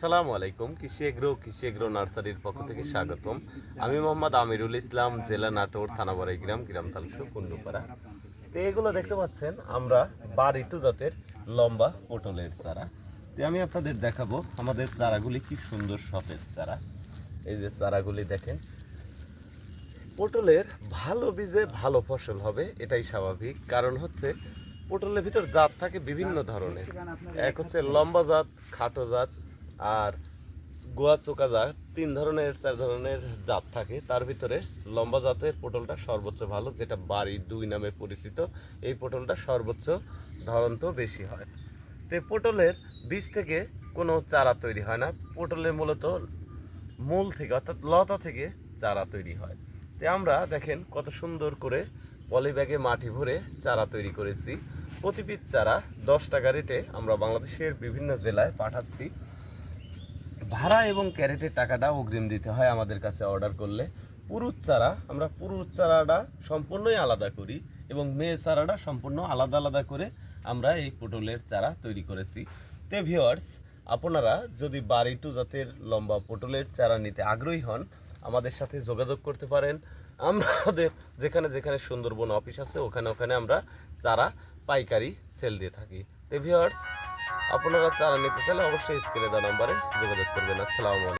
আসসালামু আলাইকুম। কৃষি এগ্রো কৃষি এগ্রো নার্সারির পক্ষ থেকে স্বাগতম। আমি মোহাম্মদ আমিরুল ইসলাম, জেলা নাটোর থানাবাড়ি গ্রাম গ্রাম তালুক কুন্ডুপাড়া। তো এগুলো দেখতে পাচ্ছেন, আমরা বারিটু জাতের লম্বা পটলের চারা। তো আমি আপনাদের দেখাবো, আমাদের চারাগুলি কি সুন্দর সতেজ চারা। এই যে চারাগুলি দেখেন। পটলের ভালো বীজে ভালো ফসল হবে, এটাই স্বাভাবিক। কারণ হচ্ছে, পটলের ভিতর জাত থাকে বিভিন্ন ধরনের। এক হচ্ছে লম্বা জাত, খাটো জাত আর গোয়া চোকা জাত, তিন ধরনের, চার ধরনের জাত থাকে। তার ভিতরে লম্বা জাতের পটলটা সর্বোচ্চ ভালো, যেটা বাড়ি দুই নামে পরিচিত। এই পটলটা সর্বোচ্চ ধরন্ত বেশি হয়। তো পটলের বীজ থেকে কোনো চারা তৈরি হয় না। পটলের মূলত মূল থেকে, অর্থাৎ লতা থেকে চারা তৈরি হয়। তো আমরা দেখেন কত সুন্দর করে পলি ব্যাগে মাটি ভরে চারা তৈরি করেছি। প্রতিটি চারা দশ টাকা রেটে আমরা বাংলাদেশের বিভিন্ন জেলায় পাঠাচ্ছি। ভাড়া এবং ক্যারেটের টাকাটা অগ্রিম দিতে হয় আমাদের কাছে অর্ডার করলে। পুরুষ চারা আমরা পুরুষ চারাটা সম্পূর্ণই আলাদা করি এবং মেয়ে চারাটা সম্পূর্ণ আলাদা আলাদা করে আমরা এই পটলের চারা তৈরি করেছি। তে ভিওয়ার্স আপনারা যদি বাড়ি টু জাতের লম্বা পটলের চারা নিতে আগ্রহী হন, আমাদের সাথে যোগাযোগ করতে পারেন। আমাদের যেখানে যেখানে সুন্দরবন অফিস আছে, ওখানে ওখানে আমরা চারা পাইকারি সেল দিয়ে থাকি। তে ভিওয়ার্স আপনারা চারা নিতে চাইলে অবশ্যই স্ক্রিনে দেওয়া নাম্বারে যোগাযোগ করবেন। আসসালামু আলাইকুম।